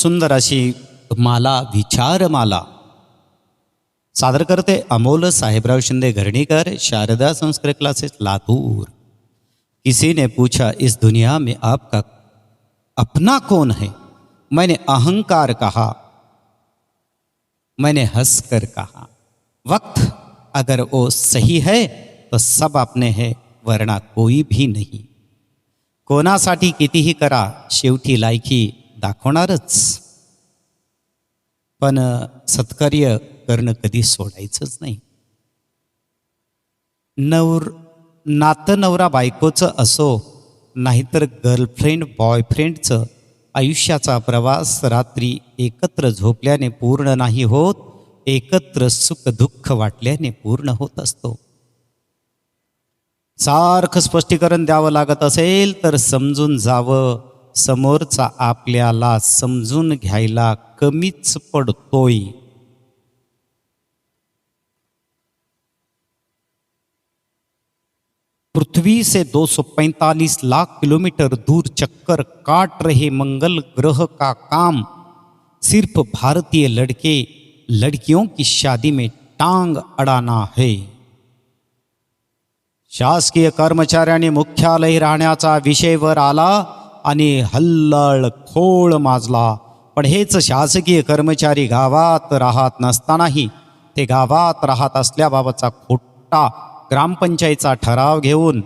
सुंदर अशी माला, विचारमाला. सादर करते अमोल साहेबराव शिंदे घरणीकर, शारदा संस्कृत क्लासेस, लातूर. किसी ने पूछा, इस दुनिया में आपका अपना कौन है? मैंने अहंकार कहा। मैंने हंसकर कहा, वक्त अगर वो सही है तो सब अपने है, वरना कोई भी नहीं. नाही कोणासाठी कितीही करा, शेवटी लायकी दाखवणारच. पण सत्कार्य करणं कधी सोडायचंच नाही. नवर नातं नवरा बायकोचं असो नाहीतर गर्लफ्रेंड बॉयफ्रेंडचं आयुष्याचा प्रवास रात्री एकत्र झोपल्याने पूर्ण नाही होत एकत्र सुख दुःख वाटल्याने पूर्ण होत असतो. सारखं स्पष्टीकरण द्यावं लागत असेल तर समजून जावं. समोरचा आपल्याला समजून घ्यायला कमीच पडतोय. पृथ्वी से 245 लाख किलोमीटर दूर चक्कर काट रहे मंगल ग्रह का काम सिर्फ भारतीय लड़के लड़कियों की शादी में टांग अडाना है। शासकीय कर्मचाऱ्यांनी मुख्यालय राहण्याचा विषयवर आला आणि हल्लळ खोळ माजला. पण हेच शासकीय कर्मचारी गावात राहत नसतानाही ते गावात राहत असल्याबाबतचा खोटा ग्रामपंचायतचा ठराव घेऊन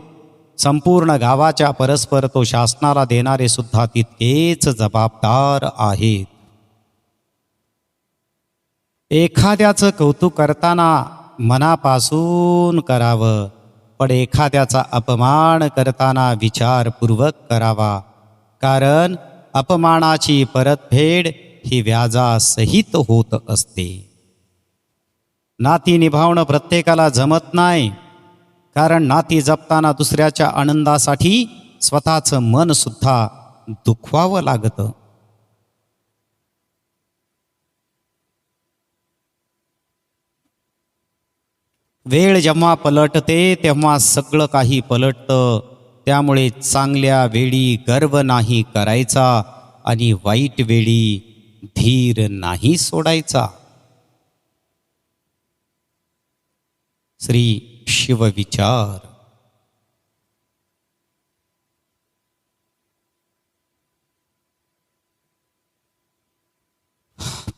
संपूर्ण गावाच्या परस्पर तो शासनाला देणारे सुद्धा तितकेच जबाबदार आहेत. एखाद्याचं कौतुक करताना मनापासून करावं पण एखाद्याचा अपमान करताना विचारपूर्वक करावा. कारण अपमानाची परतफेड ही व्याजासहित होत असते. नाती निभावणं प्रत्येकाला जमत नाही. कारण नाती जपताना दुसऱ्याच्या आनंदासाठी स्वतःचं मनसुद्धा दुखवावं लागतं. वेळ जेव्हा पलटते तेव्हा सगळं काही पलटतं. त्यामुळे चांगल्या वेळी गर्व नाही करायचा आणि वाईट वेळी धीर नाही सोडायचा. श्री शिवविचार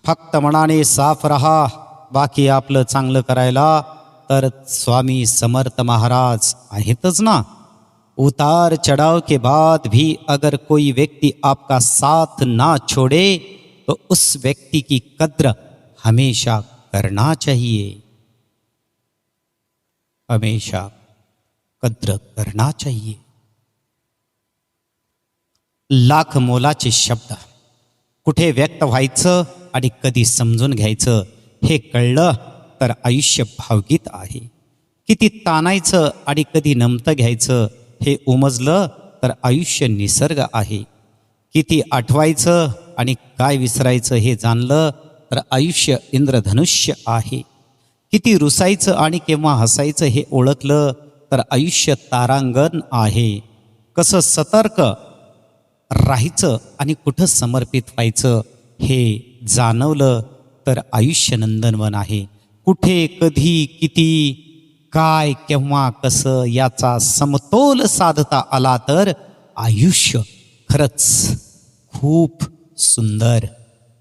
फक्त मनाने साफ रहा बाकी आपलं चांगलं करायला तर स्वामी समर्थ महाराज आहेतच ना? उतार चढ़ाव के बाद भी अगर कोई व्यक्ति आपका साथ ना छोड़े तो उस व्यक्ति की कद्र हमेशा करना चाहिए। हमेशा कद्र करना चाहिए। लाख मोलाचे शब्द। कुठे व्यक्त व्हायचं आणि कधी समजून घ्यायचं हे कळलं तर आयुष्य भावगीत आहे. किती ताणायचं आणि कधी नमतं घ्यायचं हे उमजलं तर आयुष्य निसर्ग आहे. किती आठवायचं आणि काय विसरायचं हे जाणलं तर आयुष्य इंद्रधनुष्य आहे. किती रुसायचं आणि केव्हा हसायचं हे ओळखलं तर आयुष्य तारांगण आहे. कसं सतर्क राहायचं आणि कुठं समर्पित व्हायचं हे जाणवलं तर आयुष्य नंदनवन आहे. कुठे कधी किती काय केव्हा कसं याचा समतोल साधता आला तर आयुष्य खरंच खूप सुंदर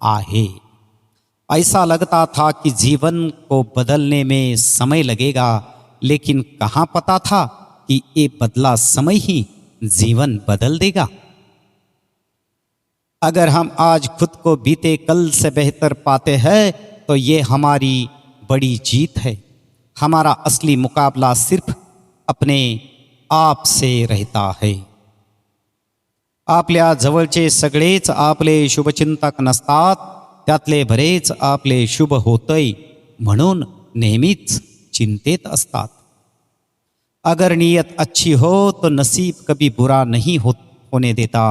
आहे. ऐसा लगता था कि जीवन को बदलने में समय लगेगा, लेकिन कहाँ पता था कि ये बदला समय ही जीवन बदल देगा? अगर हम आज खुद को बीते कल से बेहतर पाते हैं तो ये हमारी बड़ी जीत है। हमारा असली मुकाबला सिर्फ अपने आप से रहता है। आपल्या जवळचे सगळेच आपले शुभचिंतक नसतात त्यातले बरेच आपले शुभ होतय म्हणून नेहमीच चिंतेत असतात. अगर नीयत अच्छी हो तो नसीब कभी बुरा नहीं हो होने देता।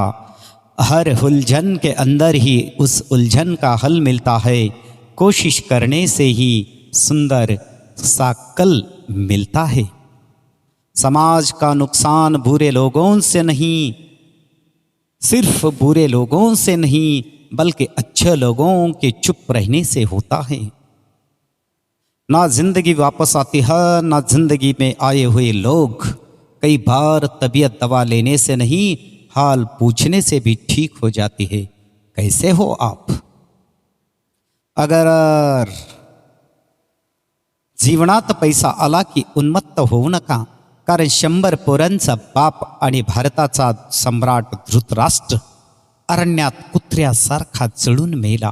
हर उलझन के अंदर ही उस उलझन का हल मिलता है। कोशिश करने से ही सुंदर सा कल मिलता है। समाज का नुकसान बुरे लोगों से नहीं, सिर्फ़ बुरे लोगों से नहीं, बल्कि अच्छे लोगों के चुप रहने से होता है। ना ज़िंदगी वापस आती है, ना ज़िंदगी में आए हुए लोग कई बार तबीयत दवा लेने से नहीं, हाल पूछने से भी ठीक हो जाती है। कैसे हो आप? अगर जीवनात पैसा आला की उन्मत्त होऊ नका कारण शंभर पोरांचा बाप आणि भारताचा सम्राट धृतराष्ट्र अरण्यात कुत्र्यासारखा जळून मेला.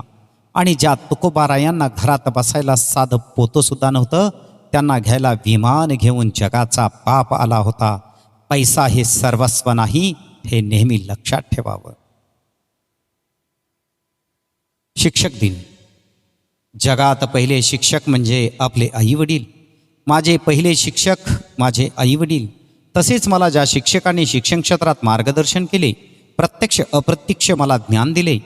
आणि ज्या तुकोबारायांना घरात बसायला साधं पोतंसुद्धा नव्हतं त्यांना घ्यायला विमान घेऊन जगाचा बाप आला होता. पैसा हे सर्वस्व नाही हे नेहमी लक्षात ठेवावं. शिक्षक दिन. जगात पहिले शिक्षक म्हणजे आपले आईवडील. माझे पहिले शिक्षक माझे आईवडील. तसेच मला ज्या शिक्षकांनी शिक्षण क्षेत्रात मार्गदर्शन केले प्रत्यक्ष अप्रत्यक्ष मला ज्ञान दिले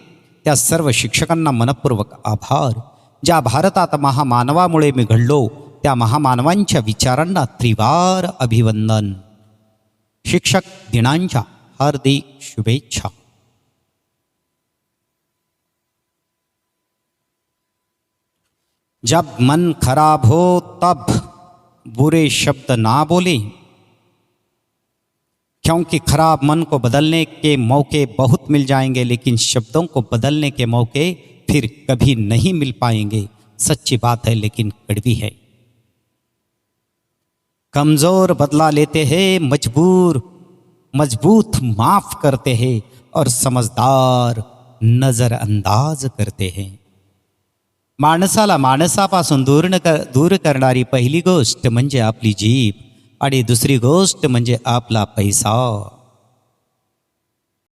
त्या सर्व शिक्षकांना मनपूर्वक आभार. ज्या भारतात महामानवामुळे मी घडलो त्या महामानवांच्या विचारांना त्रिवार अभिवंदन शिक्षक दिनांच्या हार्दिक शुभेच्छा. जब मन खराब हो तब बुरे शब्द ना बोले। क्योंकि खराब मन को बदलने के मौके बहुत मिल जाएँगे, लेकिन शब्दों को बदलने के मौके फिर कभी नहीं मिल पाएँगे। सच्ची बात है, लेकिन कड़वी है। कमज़ोर बदला लेते हैं, मजबूर, मज़बूत माफ़ करते हैं और समझदार नजरअंदाज करते हैं। माणसाला माणसापासून दूर न कर दूर करणारी पहिली गोष्ट म्हणजे आपली जीभ आणि दुसरी गोष्ट म्हणजे आपला पैसा.